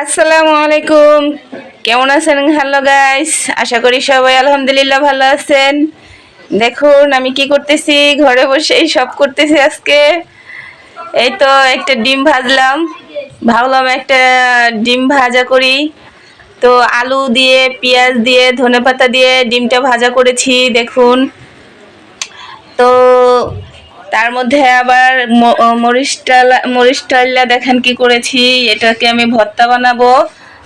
আসসালামু আলাইকুম। কেমন আছেন? হ্যালো গাইস আশা করি সবাই আলহামদুলিল্লাহ ভালো আছেন। দেখুন, আমি কি করতেছি? ঘরে বসেই সব করতেছি আজকে। এই তো একটা ডিম ভাজলাম। ভাবলাম একটা ডিম ভাজা করি। তো আলু দিয়ে, পেঁয়াজ দিয়ে, ধনেপাতা দিয়ে ডিমটা ভাজা করেছি, দেখুন। তো তার মধ্যে আবার ম- মরিচটালা মরিচটাল্লা দেখেন কি করেছি, এটাকে আমি ভর্তা বানাবো।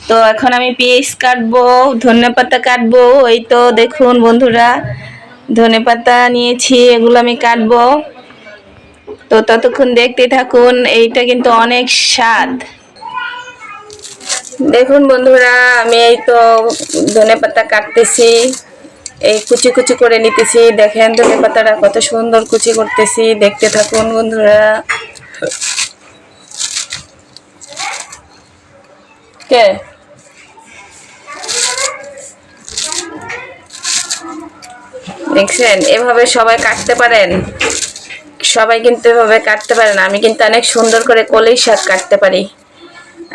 তো এখন আমি পেঁয়াজ কাটবো ধনেপাতা কাটবো, এই তো দেখুন বন্ধুরা ধনেপাতা নিয়েছি, এগুলো আমি কাটবো। তো ততক্ষণ দেখতে থাকুন, এইটা কিন্তু অনেক স্বাদ। দেখুন বন্ধুরা, আমি এই তো ধনেপাতা কাটতেছি। এই কুচি কুচি করে নিতেছি। দেখেন ধনে পাতাটা কত সুন্দর কুচি করতেছি। দেখতে থাকুন বন্ধুরা। কে? দেখছেন? এভাবে সবাই কাটতে পারেন। সবাই কিন্তু এভাবে কাটতে পারেন আমি কিন্তু অনেক সুন্দর করে কলই শাক কাটতে পারি।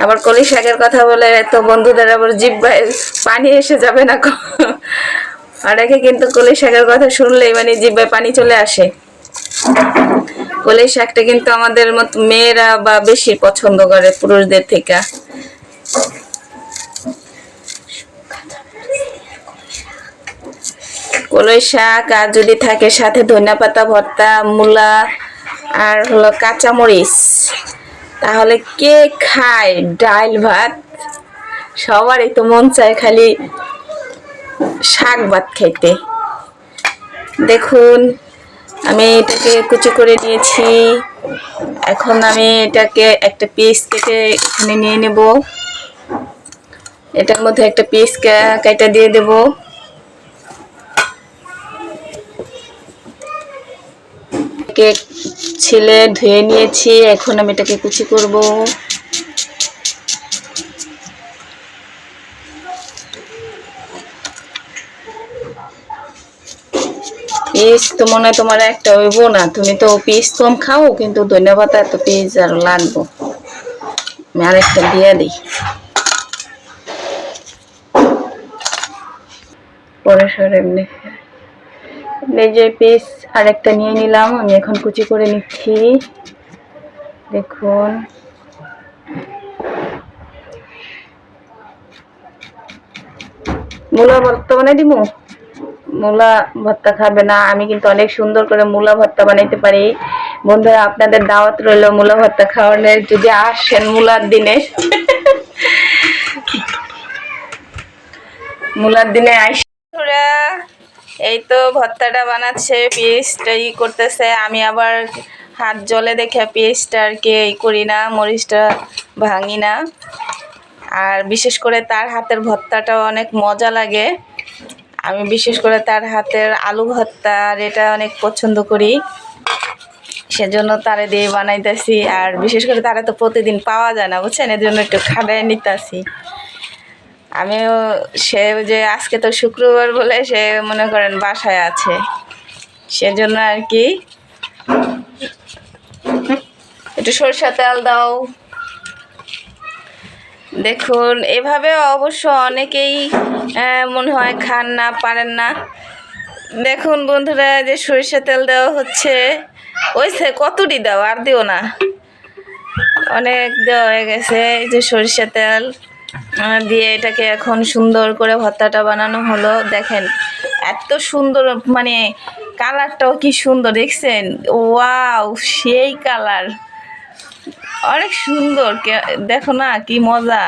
আবার কলি শাকের কথা বলে তো বন্ধুদের আবার জিব্বায় পানি এসে যাবে না কো। অনেকে কিন্তু কলি শাকের কথা শুনলেই মানে জিব্বায় পানি চলে আসে কলি শাকটা কিন্তু আমাদের মতো মেয়েরা বা বেশি পছন্দ করে পুরুষদের থেকে কলই শাক আর যদি থাকে সাথে ধনিয়া পাতা, ভর্তা, মূলা আর হলো কাঁচামরিচ, তাহলে কে খায় ডাল, ভাত সবারই তো মন চায় খালি শাক ভাত খাইতে। দেখুন, আমি এটাকে কুচি করে নিয়েছি। এখন আমি এটাকে একটা পিস কেটে এখানে নিয়ে নেব। এটার মধ্যে একটা পিস কেটে দিয়ে দেব। ছিলে ধুয়ে নিয়েছি, এখন আমি এটাকে কুচি করব। পিস তো মনে হয় তোমার একটা হইব না। তুমি তো পিস কম খাও, কিন্তু ধন্যবাদ, এত পিস আর লাগবো। আমি আরেকটা দিয়ে দিই। পরে সর এমনি যে পিস আরেকটা নিয়ে নিলাম, আমি এখন কুচি করে নিচ্ছি। দেখুন। মূলা বর্তমানে দিমু? মূলা ভর্তা খাবে না। আমি কিন্তু অনেক সুন্দর করে মূলা ভর্তা বানাইতে পারি। বন্ধুরা, আপনাদের দাওয়াত রইল মূলা ভর্তা খাওয়ানোর। যদি আসেন মূলার দিনে। মূলার দিনে আইস এই তো ভর্তাটা বানাচ্ছে পিসটা ই করতেছে। আমি আবার হাত জলে দেখে পিসটা আর কি ই করি না, মরিচটা ভাঙি না। আর বিশেষ করে তার হাতের ভর্তাটা অনেক মজা লাগে। আমি বিশেষ করে তার হাতের আলু ভর্তা, আর এটা অনেক পছন্দ করি। সেজন্য তারে দিয়ে বানাইতেছি, আর বিশেষ করে তারা তো প্রতিদিন পাওয়া যায় না, বুঝছেন? এর জন্য একটু খাটায় নিতেছি। আমিও সে যে আজকে তো শুক্রবার বলে সে মনে করেন বাসায় আছে। সেজন্য আর কি। একটু সরষা তেল দাও। দেখুন, এভাবে অবশ্য অনেকেই মনে হয় খান না, পারেন না। দেখুন বন্ধুরা যে সরিষা তেল দেওয়া হচ্ছে। ওই কতটি দাও আর দিও না। অনেক দেওয়া হয়ে গেছে, এই যে সরিষা তেল। দিয়ে এটাকে এখন সুন্দর করে ভর্তাটা বানানো হলো। দেখেন, এত সুন্দর মানে কালারটাও কি সুন্দর, দেখছেন? ওয়াও, সেই কালার। অনেক সুন্দর। দেখো না, কি মজা।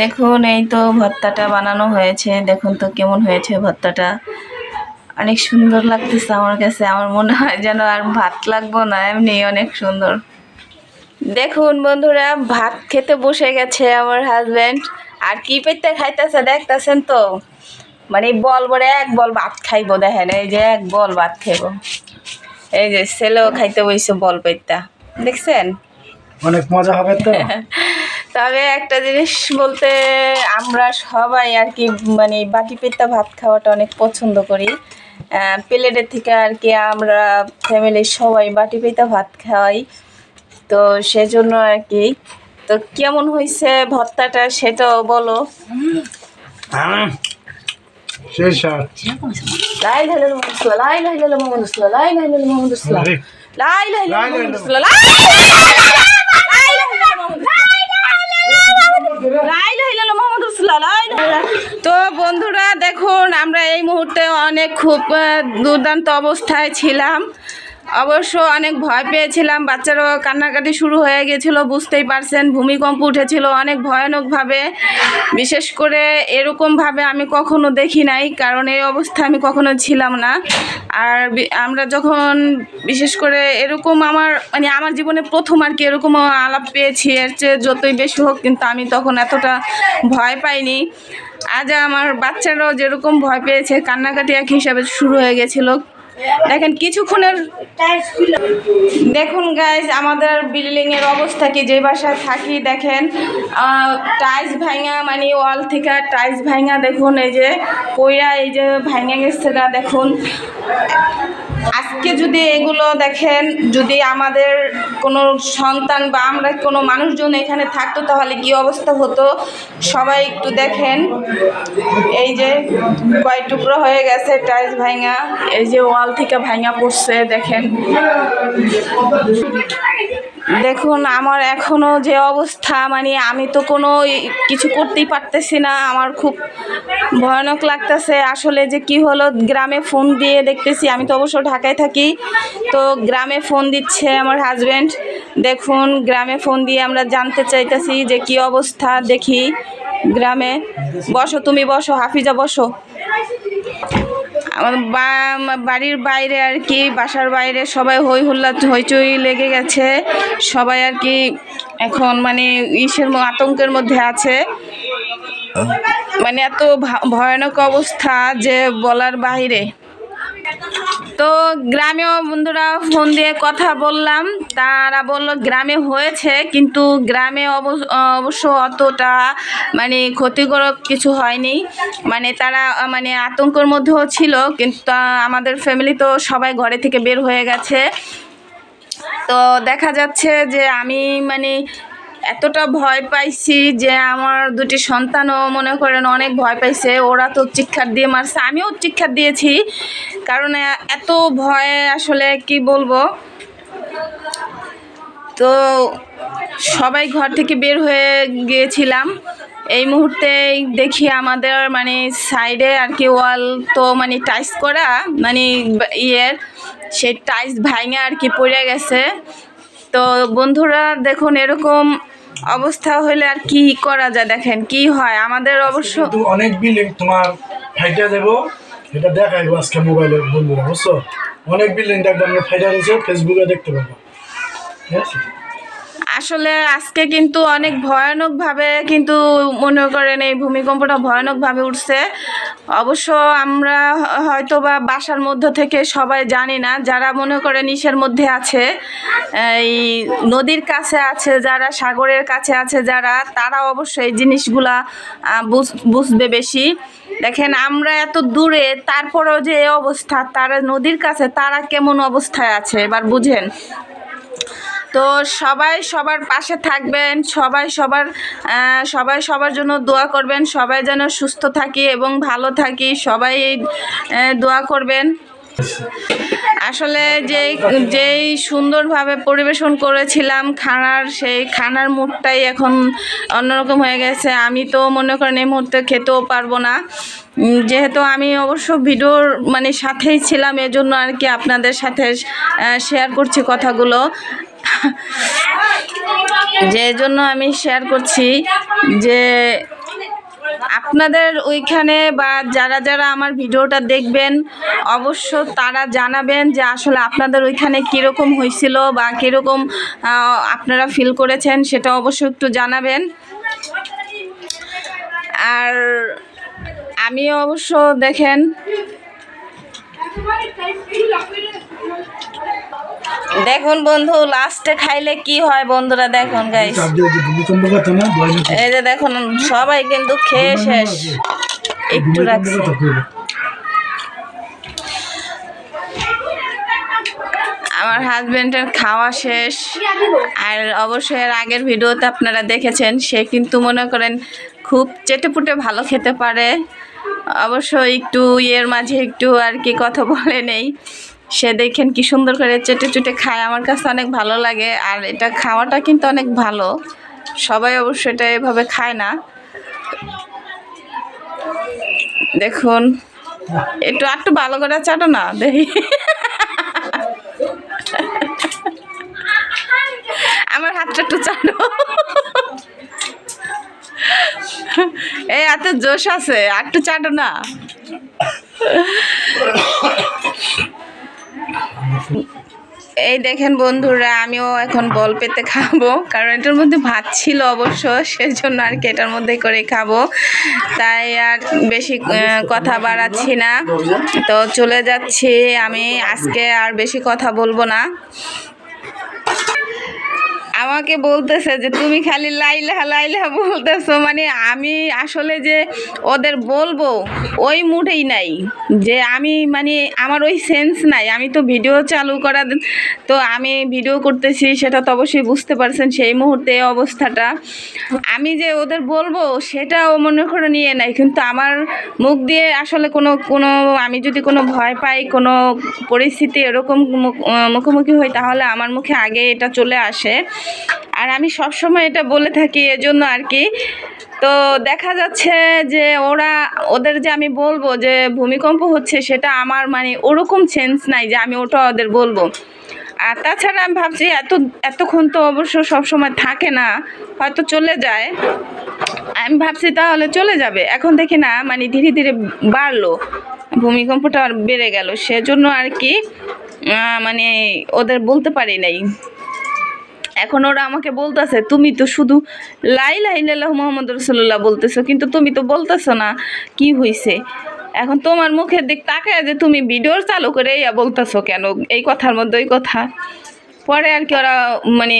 দেখুন, এই তো ভর্তাটা বানানো হয়েছে। দেখুন তো কেমন হয়েছে ভর্তাটা। অনেক সুন্দর লাগতেছে আমার কাছে। আমার মনে হয় যেন আর ভাত লাগবো না, এমনি অনেক সুন্দর। দেখুন বন্ধুরা, ভাত খেতে বসে গেছে আমার হাজব্যান্ড আর কি পেতে খাইতেছে, দেখতেছেন তো? মানে বল বলে এক বল ভাত খাইবো দেখেন এই যে এক বল ভাত খাইবো। এই যে ছেলেও খাইতে বইছে বল পেতা দেখছেন? অনেক মজা হবে তো। তবে একটা জিনিস বলতে আমরা সবাই আর কি মানে বাটি পেতা ভাত খাওয়াটা অনেক পছন্দ করি। প্লেটের থেকে আর কি আমরা ফ্যামিলির সবাই বাটি পেতা ভাত খাওয়াই। তো সেজন্য আর কি তো কেমন হয়েছে ভর্তাটা সেটাও বলো। সেই সাত লাইল লাই লাই মোহাম্মদ লাই লাই লাই মোহাম্মদ লাই লাই লাই মোহাম্মদ লাই লাই লাই মোহাম্মদ তো বন্ধুরা দেখুন আমরা এই মুহূর্তে অনেক খুব দুর্দান্ত অবস্থায় ছিলাম অবশ্য অনেক ভয় পেয়েছিলাম। বাচ্চারাও কান্নাকাটি শুরু হয়ে গেছিল, বুঝতেই পারছেন। ভূমিকম্প উঠেছিল অনেক ভয়ানকভাবে। বিশেষ করে এরকমভাবে আমি কখনো দেখি নাই, কারণ এই অবস্থা আমি কখনো ছিলাম না। আর আমরা যখন বিশেষ করে এরকম আমার মানে আমার জীবনে প্রথম আর কি এরকম আলাপ পেয়েছি, এর চেয়ে যতই বেশি হোক কিন্তু আমি তখন এতটা ভয় পাইনি। আজ আমার বাচ্চারাও যেরকম ভয় পেয়েছে, কান্নাকাটি এক হিসাবে শুরু হয়ে গেছিল। দেখেন, কিছুক্ষণের দেখুন গাইজ আমাদের বিল্ডিং এর অবস্থা কি? যে বাসায় থাকি, দেখেন টাইস ভাঙা মানে ওয়াল থেকে টাইস ভাঙা, দেখুন, এই যে কইরা এই যে ভাঙা গেছে দেখুন। আজকে যদি এগুলো দেখেন, যদি আমাদের কোনো সন্তান বা আমরা কোনো মানুষজন এখানে থাকতো, তাহলে কি অবস্থা হতো? সবাই একটু দেখেন। এই যে কয় টুকরো হয়ে গেছে, টাইলস ভাঙা, এই যে ওয়াল থেকে ভাঙা পড়ছে, দেখেন। দেখুন, আমার এখনও যে অবস্থা মানে আমি তো কোনো কিছু করতেই পারতেছি না। আমার খুব ভয়ানক লাগতেছে। আসলে যে কি হলো, গ্রামে ফোন দিয়ে দেখতেছি, আমি তো অবশ্য ঢাকায় থাকি। তো গ্রামে ফোন দিচ্ছে আমার হাজব্যান্ড দেখুন, গ্রামে ফোন দিয়ে আমরা জানতে চাইতেছি যে কি অবস্থা, দেখি। গ্রামে বসো, তুমি বসো, হাফিজা বসো। বাড়ির বাইরে আর কি বাসার বাইরে সবাই হই হুল্লা হইচই লেগে গেছে। সবাই আর কি এখন মানে ইসের আতঙ্কের মধ্যে আছে। মানে এত ভা- ভয়ানক অবস্থা যে বলার বাইরে তো গ্রামেও বন্ধুরা ফোন দিয়ে কথা বললাম। তারা বলল গ্রামে হয়েছে, কিন্তু গ্রামে অবশ্য অতটা মানে ক্ষতিকারক কিছু হয়নি। মানে তারা মানে আতঙ্কর মধ্যেও ছিল, কিন্তু আমাদের ফ্যামিলি তো সবাই ঘরে থেকে বের হয়ে গেছে। তো দেখা যাচ্ছে যে আমি মানে এতটা ভয় পাইছি যে আমার দুটি সন্তানও মনে করেন অনেক ভয় পাইছে। ওরা তো চিৎকার দিয়ে মারছে, আমিও চিৎকার দিয়েছি। কারণ এত ভয়ে আসলে কি বলব? তো সবাই ঘর থেকে বের হয়ে গিয়েছিলাম। এই মুহূর্তে দেখি আমাদের মানে সাইডে আর কি ওয়াল তো মানে টাইস করা মানে ইয়ের, সেই টাইস ভাঙে আর কি পড়ে গেছে। তো বন্ধুরা, দেখুন, এরকম অবস্থা হলে আর কি করা যায়? দেখেন কি হয়? আমাদের অবশ্য অনেক বিল্ডিং তোমার ফাইটা দেবো এটা দেখাইবো আজকে মোবাইলে বন্ধুরা বুঝছ? অনেক বিল্ডিং দেখব আমরা ফাইটা রয়েছে ফেসবুকে দেখতে পাবো। ঠিক আছে? আসলে আজকে কিন্তু অনেক ভয়ানকভাবে কিন্তু মনে করেন এই ভূমিকম্পটা ভয়ানকভাবে উঠছে। অবশ্য আমরা হয়তো বা বাসার মধ্য থেকে সবাই জানি না, যারা মনে করে নিশের মধ্যে আছে, এই নদীর কাছে আছে, যারা সাগরের কাছে আছে, যারা, তারা অবশ্যই এই জিনিসগুলা বুঝ- বুঝবে বেশি। দেখেন, আমরা এত দূরে, তারপরেও যে অবস্থা, তারা নদীর কাছে, তারা কেমন অবস্থায় আছে, এবার বুঝেন। তো সবাই সবার পাশে থাকবেন, সবাই সবার সবাই সবার জন্য দোয়া করবেন, সবাই যেন সুস্থ থাকি এবং ভালো থাকি, সবাই দোয়া করবেন। আসলে যেই যেই সুন্দরভাবে পরিবেশন করেছিলাম, খানার সেই খানার মুডটাই এখন অন্যরকম হয়ে গেছে। আমি তো মনে করেন এই মুহূর্তে খেতেও পারব না। যেহেতু আমি অবশ্য ভিডিওর মানে সাথেই ছিলাম, এজন্য আর কি আপনাদের সাথে শেয়ার করছি কথাগুলো। যে জন্য আমি শেয়ার করছি যে আপনাদের ওইখানে বা যারা যারা আমার ভিডিওটা দেখবেন, অবশ্য তারা জানাবেন যে আসলে আপনাদের ওইখানে কীরকম হয়েছিল বা কীরকম আপনারা ফিল করেছেন, সেটা অবশ্য একটু জানাবেন। আর আমি অবশ্য দেখেন দেখুন বন্ধু লাস্টে খাইলে কি হয় বন্ধুরা দেখুন গাইস এই যে দেখুন সবাই কিন্তু খেয়ে শেষ। একটু রাখছি। আমার হাজবেন্ডের খাওয়া শেষ। আর অবশ্যই এর আগের ভিডিওতে আপনারা দেখেছেন সে কিন্তু মনে করেন খুব চেটেপুটে ভালো খেতে পারে। অবশ্য একটু ইয়ের মাঝে একটু আর কি কথা বলে নেই। সে দেখেন কি সুন্দর করে চেটে চুটে খায়। আমার কাছে অনেক ভালো লাগে আর এটা খাওয়াটা কিন্তু অনেক ভালো। সবাই অবশ্য এটা এভাবে খায় না। দেখুন, একটু একটু ভালো করে চাটো না, দেখি। আমার হাতটা একটু চাটো। এই এত জোশ আছে একটু চাটো না। এই দেখেন বন্ধুরা, আমিও এখন বল পেতে খাব, কারণ এটার মধ্যে ভাত ছিল অবশ্য, সেজন্য আর কি এটার মধ্যে করে খাব। তাই আর বেশি কথা বাড়াচ্ছি না। তো চলে যাচ্ছি, আমি আজকে আর বেশি কথা বলব না। আমাকে বলতেছে যে, তুমি খালি লাইলা লাইলা বলতেছো। মানে আমি আসলে যে ওদের বলব, ওই মুডেই নাই। যে আমি মানে আমার ওই সেন্স নাই। আমি তো ভিডিও চালু করা তো আমি ভিডিও করতেছি, সেটা তো অবশ্যই বুঝতে পারছেন সেই মুহূর্তে অবস্থাটা। আমি যে ওদের বলব, সেটাও মনে করে নিয়ে নাই। কিন্তু আমার মুখ দিয়ে আসলে কোনো কোনো, আমি যদি কোনো ভয় পাই, কোনো পরিস্থিতি এরকম মুখ- মুখোমুখি হই, তাহলে আমার মুখে আগে এটা চলে আসে। আর আমি সবসময় এটা বলে থাকি এজন্য আর কি। তো দেখা যাচ্ছে যে ওরা, ওদের যে আমি বলব যে ভূমিকম্প হচ্ছে সেটা আমার মানে ওরকম সেন্স নাই যে আমি ওটা ওদের বলব। আর তাছাড়া আমি ভাবছি এত, এতক্ষণ তো অবশ্য সবসময় থাকে না, হয়তো চলে যায়। আমি ভাবছি তাহলে চলে যাবে। এখন দেখি না মানে ধীরে ধীরে বাড়লো। ভূমিকম্পটা আর বেড়ে গেল। সেজন্য আর কি মানে ওদের বলতে পারি নাই। এখন ওরা আমাকে বলতেছে, তুমি তো শুধু লাই লাই লাল্লাহ মোহাম্মদ রসুল্লাহ বলতেছো, কিন্তু তুমি তো বলতেছো না কি হয়েছে এখন তোমার মুখের দিক তাকায় যে তুমি ভিডিও চালু করে ইয়া বলতেছো কেন? এই কথার মধ্যে ওই কথা। পরে আর কি ওরা মানে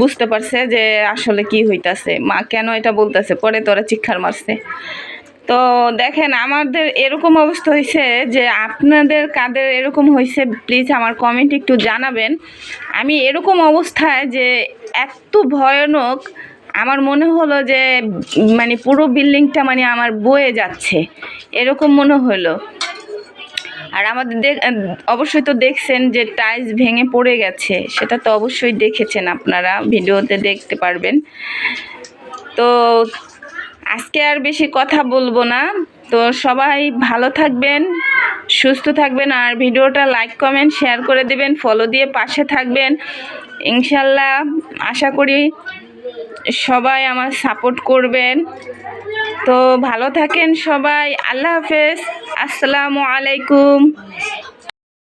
বুঝতে পারছে যে আসলে কি হইতাছে, মা কেন এটা বলতেছে? পরে তো ওরা চিৎকার মারছে। তো দেখেন, আমাদের এরকম অবস্থা হয়েছে যে আপনাদের কাদের এরকম হয়েছে প্লিজ আমার কমেন্ট একটু জানাবেন। আমি এরকম অবস্থায় যে এত ভয়ানক, আমার মনে হলো যে মানে পুরো বিল্ডিংটা মানে আমার বয়ে যাচ্ছে, এরকম মনে হলো। আর আমাদের অবশ্যই তো দেখছেন যে টাইলস ভেঙে পড়ে গেছে, সেটা তো অবশ্যই দেখেছেন আপনারা, ভিডিওতে দেখতে পারবেন। তো আজকে আর বেশি কথা বলব না। তো সবাই ভালো থাকবেন, সুস্থ থাকবেন, আর ভিডিওটা লাইক কমেন্ট শেয়ার করে দেবেন ফলো দিয়ে পাশে থাকবেন। ইনশাল্লাহ আশা করি সবাই আমার সাপোর্ট করবেন। তো ভালো থাকেন সবাই, আল্লাহ হাফেজ, আসসালামু আলাইকুম।